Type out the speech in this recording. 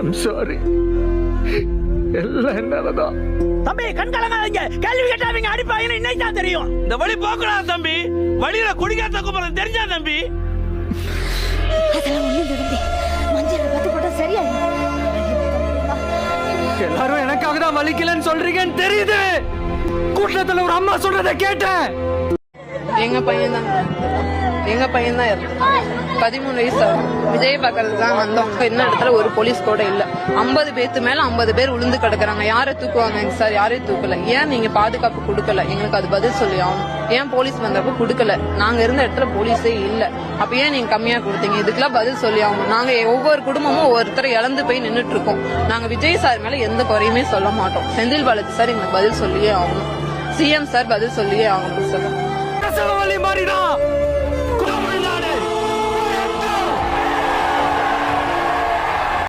I'm sorry எல்லாம் என்னாலதான். தம்பி கண் கலங்காதீங்க கேள்வி கேட்டாவீங்க அடிப்பாங்கன்னு இன்னைக்கு தான் தெரியும். இந்த வழி போக்கூடாது தம்பி? வழியில குடிக்காத்த கும்பலம் தெரிஞ்சா தம்பி? அதெல்லாம் ஒண்ணும் தம்பி. மஞ்சள் பத்து போட்டா சரியாயிடும். எல்லாரும் எனக்காக தான் வலிக்கலன்னு சொல்றீங்கன்னு தெரியுது. கூட்டத்துல ஒரு அம்மா சொல்றதை கேட்டேன். எங்க பையன் தான் எங்க பையன் தான் இறந்தான் பதிமூணு வயசு ஆகும் விஜய் பார்க்கறதுக்கு தான் வந்தோம் இன்னும் இடத்துல ஒரு போலீஸ் கூட இல்ல. ஐம்பது பேத்து மேல ஐம்பது பேர் உளுந்து கிடக்குறாங்க. யாரை தூக்குவாங்க சார் யாரையும் தூக்கல. ஏன் நீங்க பாதுகாப்பு கொடுக்கல? எங்களுக்கு அது பதில் சொல்லி ஆகணும். ஏன் போலீஸ் வந்தப்ப கொடுக்கல? நாங்க இருந்த இடத்துல போலீஸே இல்ல. அப்ப ஏன் நீங்க கம்மியா கொடுத்தீங்க? இதுக்கெல்லாம் பதில் சொல்லி ஆகணும். நாங்க ஒவ்வொரு குடும்பமும் ஒவ்வொருத்தரை இழந்து போய் நின்றுட்டு இருக்கோம் நாங்க விஜய் சார் மேல எந்த குறையுமே சொல்ல மாட்டோம். செந்தில் பாலாஜி சார் எங்களுக்கு பதில் சொல்லியே ஆகணும். சிஎம் சார் பதில் சொல்லியே ஆகணும் சார் மாறிடும்